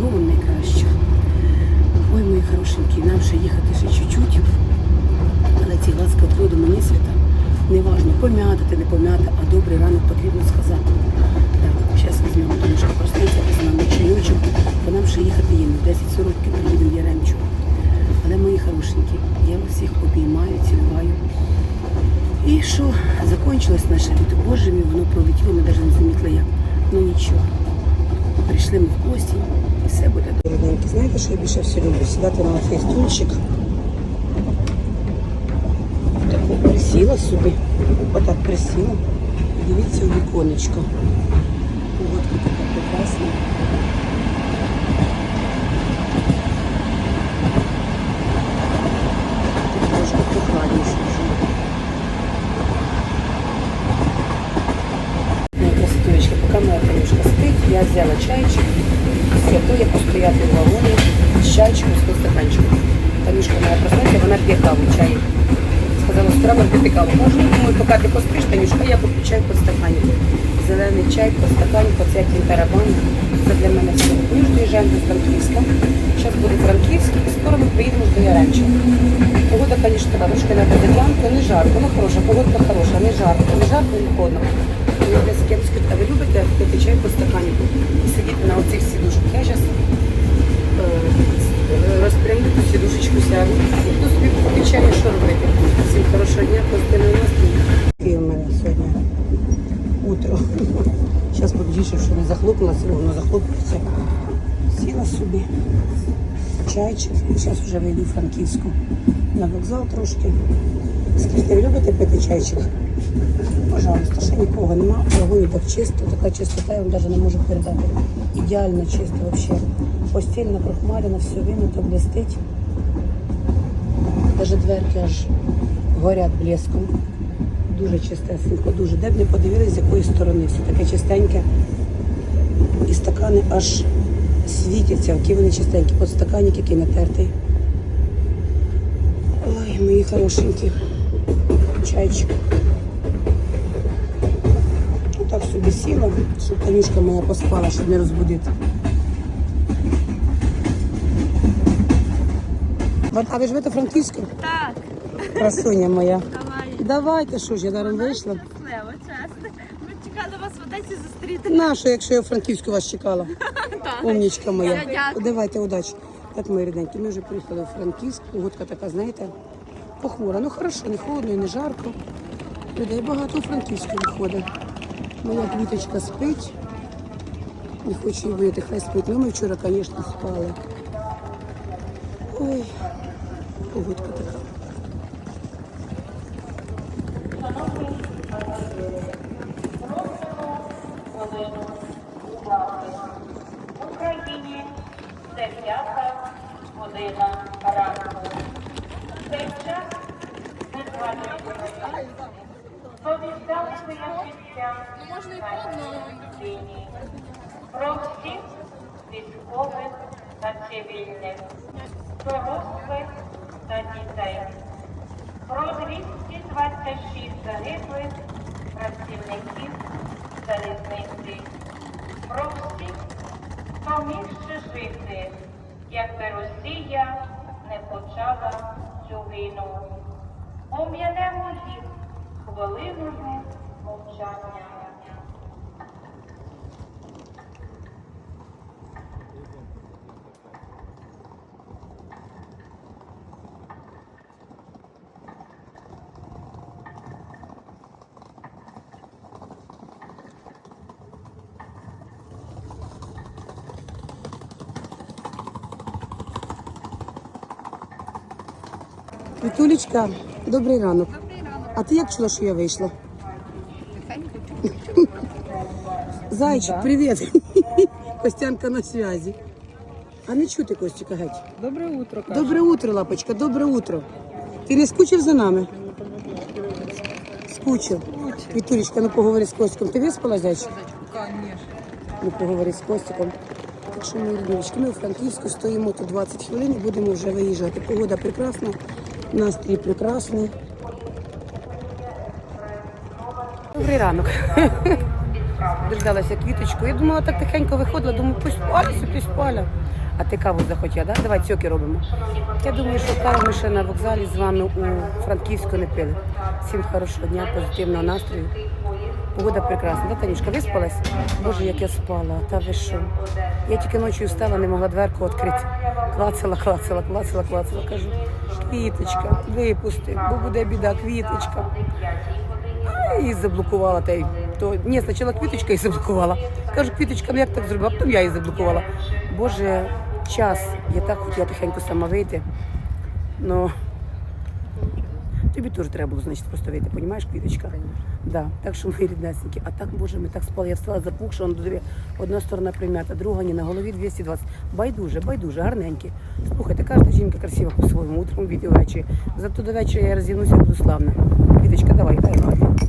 найкраща. Ой, мої хорошенькі, нам ще їхати ще чуть-чуть. Але ці глазки від роду мені свята. Неважно, пом'ятати, не пом'яти, а добрий ранок потрібно сказати. Так, зараз візьмемо трошки проснеться, візьмемо чайочок, бо нам ще їхати їм. 10.40 приїдемо в Яремчу. Але мої хорошенькі, я вас всіх обіймаю, цілуваю. І що, закончилось наше літо. Боже воно пролетіло, ми навіть не замітили як. Ну нічого. Прийшли ми в і все буде добре. Знаєте, що я більше все люблю? Сідати на цей стульчик. Так присіла собі. Отак присіла. Дивіться у віконечко. Погодка така прекрасна. Тут трошки. Пока моя Танюшка спит, я взяла чайчик, святую постояти в вагоні з чайчиком, з стаканчиком. Танюшка моя проснеться, вона п'є каву, чай. Сказала, з утра пити каву. Можна, думаю, поки ти поспиш, Танюшка, я поп'ю чай по стакані. Зелений чай по стаканіку, це як тарабан. Це для мене все. Ми ж доїжджаємо до Франківська. Зараз буде Франківськ, і скоро ми приїдемо до Яремча. Погода, звісно, трошки на ділянку, не жарко, ну хороша, погодка хороша, не жарко, не жарко, не холодно. Я десь а ви любите пити чай по стаканіку і сидіти на оцих сідушках? Я зараз розпрямлю ту сідушечку сяду. Хто собі попити чай, що робити? Всім хорошого дня, позитивного настрою. І у мене сьогодні утро. Зараз подивіться, що не захлопнулося, воно захлопнеться. Сіла собі чайчик. Зараз вже вийду в Франківську на вокзал трошки. Скажіть, ви любите пити чайчик? Пожалуйста, ще нікого нема. Вагоні так чисто, така чистота, я вам навіть не можу передати. Ідеально чисто взагалі. Постільна прохмарена, все вимито, блистить. Навіть дверки аж горять блеском. Дуже чистесенько, дуже. Де б не подивились, з якої сторони. Все таке чистеньке. І стакани аж світяться, які вони чистенькі. От стаканник, який натертий. Ой, мої хорошенькі. Чайчик. Так собі сіла, щоб Танюшка моя поспала, щоб не розбудити. А ви живете Франківську? Так, Красуня моя. давай. Давайте, що ж, я даром вийшла. Щасливо, чесно. Ми чекали вас в Одесі зустріти. Нащо, якщо я в Франківську вас чекала? Так. Умнічка моя. Дякую. Давайте, удачі. Так, мої рідненькі, ми вже приїхали в Франківськ. Погодка така, знаєте, похмура. Ну хорошо, не холодно і не жарко. Людей багато у Франківську виходить. Моя квіточка спить. Не хочу її бити, хай спить. Ну, ми вчора, звісно, спали. Ой, погодка така. В Україні 9 година зважує повідали своє життя війні. Про всіх військових та цивільних, дорослих та дітей. Про 226 загиблих працівників залізниці про всіх, хто міг ще жити, якби Росія не почала цю війну. Пом'янемо їх хвилиною мовчання. Вітулечка, добрий ранок. А ти як чула, що я вийшла? Зайчик, привіт. Костянка на связі. А не чути Костіка геть. Доброе утро, Катя. Добре утро, лапочка, добре утро. Ти не скучив за нами? Скучив. Вітулечка, ну поговори з Костіком. Ти виспала, зайчик? Конечно. Ну поговори з Костіком. Так що, мої ріднички, ми у Франківську стоїмо тут 20 хвилин і будемо вже виїжджати. Погода прекрасна, настрій прекрасний. Добрий ранок. Дождалася квіточку. Я думала, так тихенько виходила, думаю, пусть спаляться, пусть спаля. А ти каву захотіла, да? Давай цьоки робимо. Я думаю, що каву ми ще на вокзалі з вами у Франківську не пили. Всім хорошого дня, позитивного настрою. Погода прекрасна, да, Танюшка, виспалась? Боже, як я спала, та ви що? Я тільки ночі встала, не могла дверку відкрити. Клацала, клацала, клацала, клацала. Кажу, квіточка, випусти, бо буде біда, квіточка. Я її заблокувала. Та й, то, ні, спочатку квіточка її заблокувала. Кажу, квіточка, ну як так зробила? А потім я її заблокувала. Боже, час. Я так хотіла тихенько сама вийти. Ну, тобі теж треба було, значить, просто вийти, розумієш, квіточка? Да, так що мої ріднесенькі. А так, боже, ми так спали. Я встала запухша, он додиві. Одна сторона примята, друга ні, на голові 220. Байдуже, байдуже, гарненькі. Слухайте, кожна жінка красива по-своєму, утром від і ввечері. Зато до вечора я розігнуся буду славна. Квіточка, давай, дай лапі.